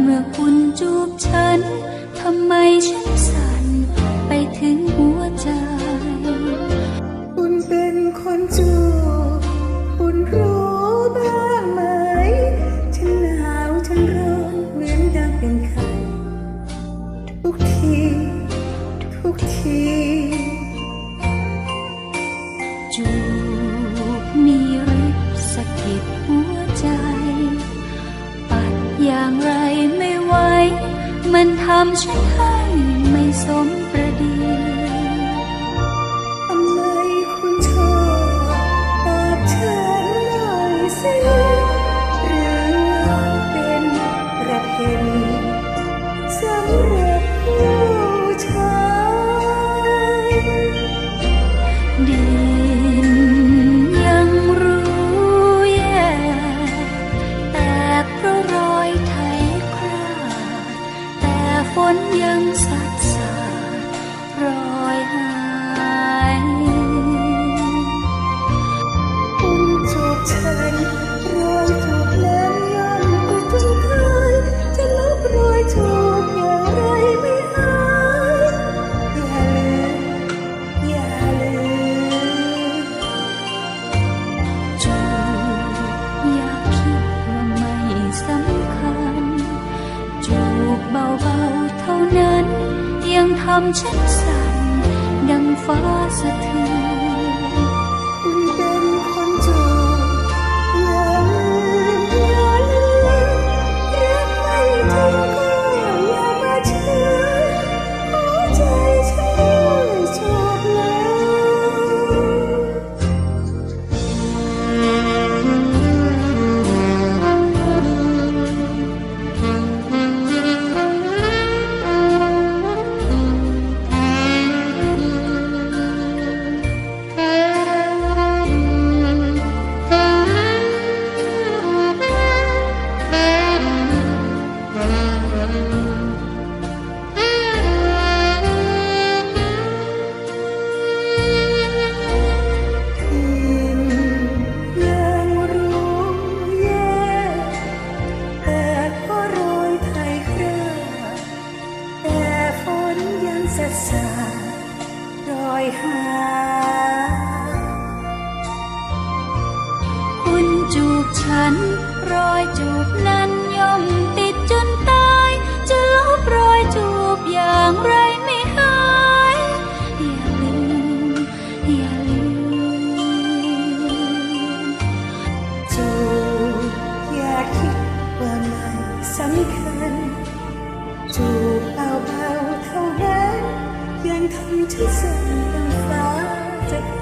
เมื่อคุณจูบฉัน ทำไมฉัน มันทำฉันให้ไม่สม hàm chất xa อยหา คุณจูบฉัน รอยจูบนั้นย่อมติดจนตาย จะลบรอยจูบอย่างไรไม่หาย อย่าลืม อย่าลืม จูบอย่าคิดว่าไม่สำคัญ จูบเบาๆเท่านั้น ยังทำฉันสั่น to